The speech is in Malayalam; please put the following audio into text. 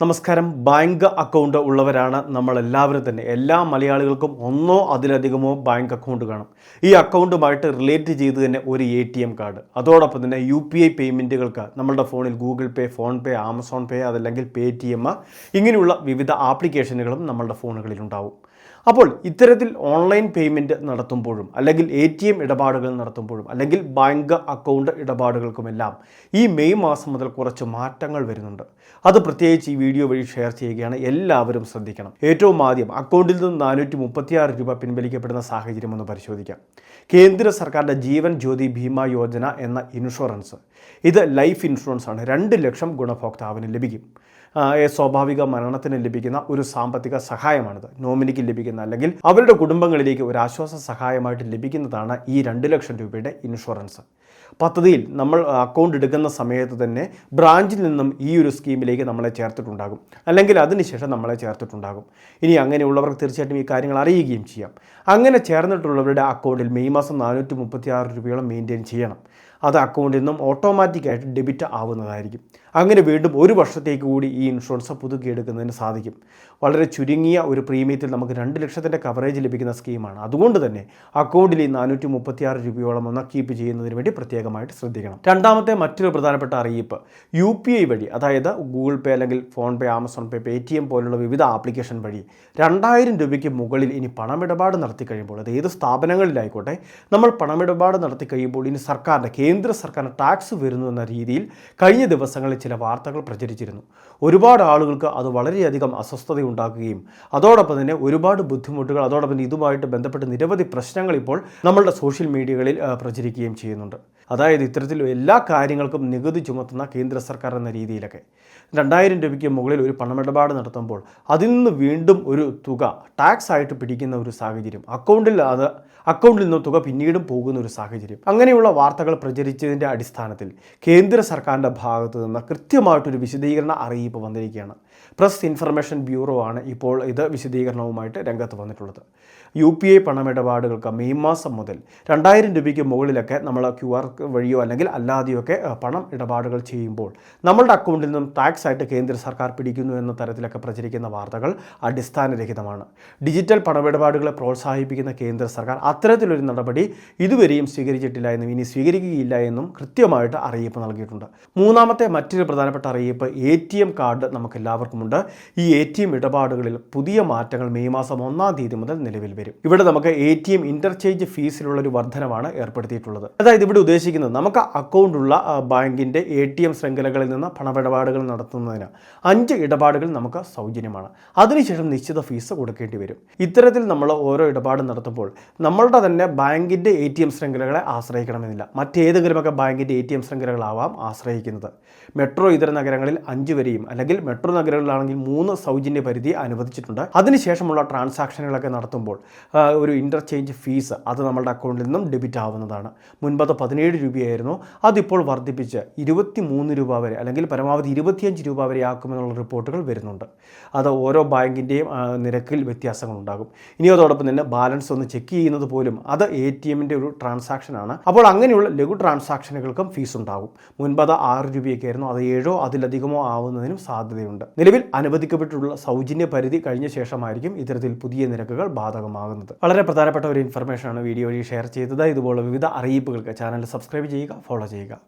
നമസ്കാരം. ബാങ്ക് അക്കൗണ്ട് ഉള്ളവരാണ് നമ്മളെല്ലാവരും തന്നെ. എല്ലാ മലയാളികൾക്കും ഒന്നോ അതിലധികമോ ബാങ്ക് അക്കൗണ്ട് കാണും. ഈ അക്കൗണ്ടുമായിട്ട് റിലേറ്റ് ചെയ്ത് തന്നെ ഒരു എ ടി എം കാർഡ്. അതോടൊപ്പം തന്നെ യു പി ഐ പേയ്മെന്റുകൾക്ക് നമ്മളുടെ ഫോണിൽ Google Pay PhonePe Amazon Pay അതല്ലെങ്കിൽ പേ ടി എം ഇങ്ങനെയുള്ള വിവിധ ആപ്ലിക്കേഷനുകളും നമ്മളുടെ ഫോണുകളിൽ ഉണ്ടാവും അപ്പോൾ ഇത്തരത്തിൽ ഓൺലൈൻ പേയ്മെന്റ് നടത്തുമ്പോഴും അല്ലെങ്കിൽ എ ടി എം ഇടപാടുകൾ നടത്തുമ്പോഴും അല്ലെങ്കിൽ ബാങ്ക് അക്കൗണ്ട് ഇടപാടുകൾക്കുമെല്ലാം ഈ മെയ് മാസം മുതൽ കുറച്ച് മാറ്റങ്ങൾ വരുന്നുണ്ട്. അത് പ്രത്യേകിച്ച് ഈ വീഡിയോ വഴി ഷെയർ ചെയ്യുകയാണ് എല്ലാവരും ശ്രദ്ധിക്കണം. ഏറ്റവും ആദ്യം അക്കൗണ്ടിൽ നിന്ന് നാനൂറ്റി മുപ്പത്തിയാറ് രൂപ പിൻവലിക്കപ്പെടുന്ന സാഹചര്യം ഒന്ന് പരിശോധിക്കാം. കേന്ദ്ര സർക്കാരിന്റെ ജീവൻ ജ്യോതി ഭീമ യോജന എന്ന ഇൻഷുറൻസ്. ഇത് ലൈഫ് ഇൻഷുറൻസ് ആണ് രണ്ട് ലക്ഷം ഗുണഭോക്താവിന് ലഭിക്കും. സ്വാഭാവിക മരണത്തിന് ലഭിക്കുന്ന ഒരു സാമ്പത്തിക സഹായമാണിത്. നോമിനിക്ക് ലഭിക്കുന്ന അല്ലെങ്കിൽ അവരുടെ കുടുംബങ്ങളിലേക്ക് ഒരു ആശ്വാസ സഹായമായിട്ട് ലഭിക്കുന്നതാണ് ഈ രണ്ട് ലക്ഷം രൂപയുടെ ഇൻഷുറൻസ്. പദ്ധതിയിൽ നമ്മൾ അക്കൗണ്ട് എടുക്കുന്ന സമയത്ത് തന്നെ ബ്രാഞ്ചിൽ നിന്നും ഈ ഒരു സ്കീമിലേക്ക് നമ്മളെ ചേർത്തിട്ടുണ്ടാകും. അല്ലെങ്കിൽ അതിനുശേഷം നമ്മളെ ചേർത്തിട്ടുണ്ടാകും. ഇനി അങ്ങനെയുള്ളവർക്ക് തീർച്ചയായിട്ടും ഈ കാര്യങ്ങൾ അറിയുകയും ചെയ്യാം. അങ്ങനെ ചേർന്നിട്ടുള്ളവരുടെ അക്കൗണ്ടിൽ മെയ് മാസം നാനൂറ്റി മുപ്പത്തി ആറ് രൂപയോളം മെയിന്റെയിൻ ചെയ്യണം. അത് അക്കൗണ്ടിൽ നിന്നും ഓട്ടോമാറ്റിക്കായിട്ട് ഡെബിറ്റ് ആവുന്നതായിരിക്കും. അങ്ങനെ വീണ്ടും ഒരു വർഷത്തേക്ക് കൂടി ഈ ഇൻഷുറൻസ് പുതുക്കിയെടുക്കുന്നതിന് സാധിക്കും. വളരെ ചുരുങ്ങിയ ഒരു പ്രീമിയത്തിൽ നമുക്ക് രണ്ട് ലക്ഷത്തിന്റെ കവറേജ് ലഭിക്കുന്ന സ്കീമാണ്. അതുകൊണ്ട് തന്നെ അക്കൗണ്ടിൽ ഈ നാനൂറ്റി മുപ്പത്തിയാറ് രൂപയോളം ഒന്ന് കീപ്പ് ചെയ്യുന്നതിന് വേണ്ടി പ്രത്യേകമായിട്ട് ശ്രദ്ധിക്കണം. രണ്ടാമത്തെ മറ്റൊരു പ്രധാനപ്പെട്ട അറിയിപ്പ് യു പി ഐ വഴി അതായത് ഗൂഗിൾ പേ അല്ലെങ്കിൽ PhonePe Amazon Pay Paytm പോലുള്ള വിവിധ ആപ്ലിക്കേഷൻ വഴി രണ്ടായിരം രൂപയ്ക്ക് മുകളിൽ ഇനി പണമിടപാട് നടത്തി കഴിയുമ്പോൾ അത് ഏത് സ്ഥാപനങ്ങളിലായിക്കോട്ടെ നമ്മൾ പണമിടപാട് നടത്തി കഴിയുമ്പോൾ ഇനി സർക്കാരിന്റെ കേന്ദ്ര സർക്കാരിന്റെ ടാക്സ് വരുന്നു എന്ന രീതിയിൽ കഴിഞ്ഞ ദിവസങ്ങളിൽ ചില വാർത്തകൾ പ്രചരിച്ചിരുന്നു. ഒരുപാട് ആളുകൾക്ക് അത് വളരെയധികം അസ്വസ്ഥത ഉണ്ടാക്കുകയും അതോടൊപ്പം തന്നെ ഒരുപാട് ബുദ്ധിമുട്ടുകൾ അതോടൊപ്പം ഇതുമായിട്ട് ബന്ധപ്പെട്ട് നിരവധി പ്രശ്നങ്ങൾ ഇപ്പോൾ നമ്മളുടെ സോഷ്യൽ മീഡിയകളിൽ പ്രചരിക്കുകയും ചെയ്യുന്നുണ്ട്. അതായത് ഇത്തരത്തിൽ എല്ലാ കാര്യങ്ങൾക്കും നികുതി ചുമത്തുന്ന കേന്ദ്ര സർക്കാർ എന്ന രീതിയിലൊക്കെ. രണ്ടായിരം രൂപയ്ക്ക് മുകളിൽ ഒരു പണമിടപാട് നടത്തുമ്പോൾ അതിൽ നിന്ന് വീണ്ടും ഒരു തുക ടാക്സ് ആയിട്ട് പിടിക്കുന്ന ഒരു സാഹചര്യം അക്കൗണ്ടിൽ അത് അക്കൗണ്ടിൽ നിന്ന് തുക പിന്നീടും പോകുന്ന ഒരു സാഹചര്യം. അങ്ങനെയുള്ള വാർത്തകൾ പ്രചരിച്ചതിന്റെ അടിസ്ഥാനത്തിൽ കേന്ദ്ര സർക്കാരിന്റെ ഭാഗത്ത് നിന്ന് കൃത്യമായിട്ടൊരു വിശദീകരണ അറിയിപ്പ് വന്നിരിക്കുകയാണ്. പ്രസ് ഇൻഫർമേഷൻ ബ്യൂറോ ആണ് ഇപ്പോൾ ഇത് വിശദീകരണവുമായിട്ട് രംഗത്ത് വന്നിട്ടുള്ളത്. യു പി ഐ പണമിടപാടുകൾക്ക് മെയ് മാസം മുതൽ രണ്ടായിരം രൂപയ്ക്ക് മുകളിലൊക്കെ നമ്മൾ ക്യു ആർ വഴിയോ അല്ലെങ്കിൽ അല്ലാതെയോ ഒക്കെ പണം ഇടപാടുകൾ ചെയ്യുമ്പോൾ നമ്മളുടെ അക്കൗണ്ടിൽ നിന്നും ടാക്സ് ആയിട്ട് കേന്ദ്ര സർക്കാർ പിടിക്കുന്നു എന്ന തരത്തിലൊക്കെ പ്രചരിക്കുന്ന വാർത്തകൾ അടിസ്ഥാനരഹിതമാണ്. ഡിജിറ്റൽ പണമിടപാടുകളെ പ്രോത്സാഹിപ്പിക്കുന്ന കേന്ദ്ര സർക്കാർ അത്തരത്തിലൊരു നടപടി ഇതുവരെയും സ്വീകരിച്ചിട്ടില്ല എന്നും ഇനി സ്വീകരിക്കുകയില്ല എന്നും കൃത്യമായിട്ട് അറിയിപ്പ് നൽകിയിട്ടുണ്ട്. മൂന്നാമത്തെ മറ്റൊരു പ്രധാനപ്പെട്ട അറിയിപ്പ് എ ടി എം കാർഡ് നമുക്ക് എല്ലാവർക്കുമുണ്ട് ഈ എ ടി എം ഇടപാടുകളിൽ പുതിയ മാറ്റങ്ങൾ മെയ് മാസം ഒന്നാം തീയതി മുതൽ നിലവിൽ വരും. ഇവിടെ നമുക്ക് എ ടി എം ഇന്റർചേഞ്ച് ഫീസിലുള്ള ഒരു വർധനമാണ് ഏർപ്പെടുത്തിയിട്ടുള്ളത്. അതായത് ഇവിടെ ഉദ്ദേശിക്കുന്നത് നമുക്ക് അക്കൗണ്ടുള്ള ബാങ്കിന്റെ എ ടി എം ശൃംഖലകളിൽ നിന്ന് പണമിടപാടുകൾ നടത്തുന്നതിന് അഞ്ച് ഇടപാടുകൾ നമുക്ക് സൗജന്യമാണ്. അതിനുശേഷം നിശ്ചിത ഫീസ് കൊടുക്കേണ്ടി വരും. ഇത്തരത്തിൽ നമ്മൾ ഓരോ ഇടപാട് നടത്തുമ്പോൾ നമ്മളുടെ തന്നെ ബാങ്കിന്റെ എ ടി എം ശൃംഖലകളെ ആശ്രയിക്കണമെന്നില്ല. മറ്റേതെങ്കിലുമൊക്കെ ബാങ്കിന്റെ എ ടി എം ശൃംഖലകളാവാം ആശ്രയിക്കുന്നത്. മെട്രോ ഇതര നഗരങ്ങളിൽ അഞ്ച് വരെയും അല്ലെങ്കിൽ മെട്രോ നഗരങ്ങളിലാണെങ്കിൽ മൂന്ന് സൗജന്യ പരിധി അനുവദിച്ചിട്ടുണ്ട്. അതിനുശേഷമുള്ള ട്രാൻസാക്ഷനുകളൊക്കെ നടത്തുമ്പോൾ ഒരു ഇന്റർചേഞ്ച് ഫീസ് അത് നമ്മളുടെ അക്കൗണ്ടിൽ നിന്നും ഡെബിറ്റ് ആവുന്നതാണ്. മുൻപത് പതിനേഴ് രൂപയായിരുന്നു. അതിപ്പോൾ വർദ്ധിപ്പിച്ച് ഇരുപത്തി മൂന്ന് രൂപ വരെ അല്ലെങ്കിൽ പരമാവധി ഇരുപത്തിയഞ്ച് രൂപ വരെ ആക്കുമെന്നുള്ള റിപ്പോർട്ടുകൾ വരുന്നുണ്ട്. അത് ഓരോ ബാങ്കിന്റെയും നിരക്കിൽ വ്യത്യാസങ്ങളുണ്ടാകും. ഇനി അതോടൊപ്പം തന്നെ ബാലൻസ് ഒന്ന് ചെക്ക് ചെയ്യുന്നത് പോലും അത് എ ടി എമ്മിന്റെ ഒരു ട്രാൻസാക്ഷനാണ് അപ്പോൾ അങ്ങനെയുള്ള ലഘു ട്രാൻസാക്ഷനുകൾക്കും ഫീസ് ഉണ്ടാകും. മുൻപ് അത് ആറ് രൂപയൊക്കെ ആയിരുന്നു അത് ഏഴോ അതിലധികമോ ആവുന്നതിനും സാധ്യതയുണ്ട്. നിലവിൽ അനുവദിക്കപ്പെട്ടിട്ടുള്ള സൗജന്യ പരിധി കഴിഞ്ഞ ശേഷമായിരിക്കും ഇത്തരത്തിൽ പുതിയ നിരക്കുകൾ ബാധകമാകുന്നത് വളരെ പ്രധാനപ്പെട്ട ഒരു ഇൻഫർമേഷനാണ് വീഡിയോ ഷെയർ ചെയ്തത്. ഇതുപോലെ വിവിധ അറിയിപ്പുകൾക്ക് ചാനൽ സബ്സ്ക്രൈബ് ചെയ്യുക ഫോളോ ചെയ്യുക.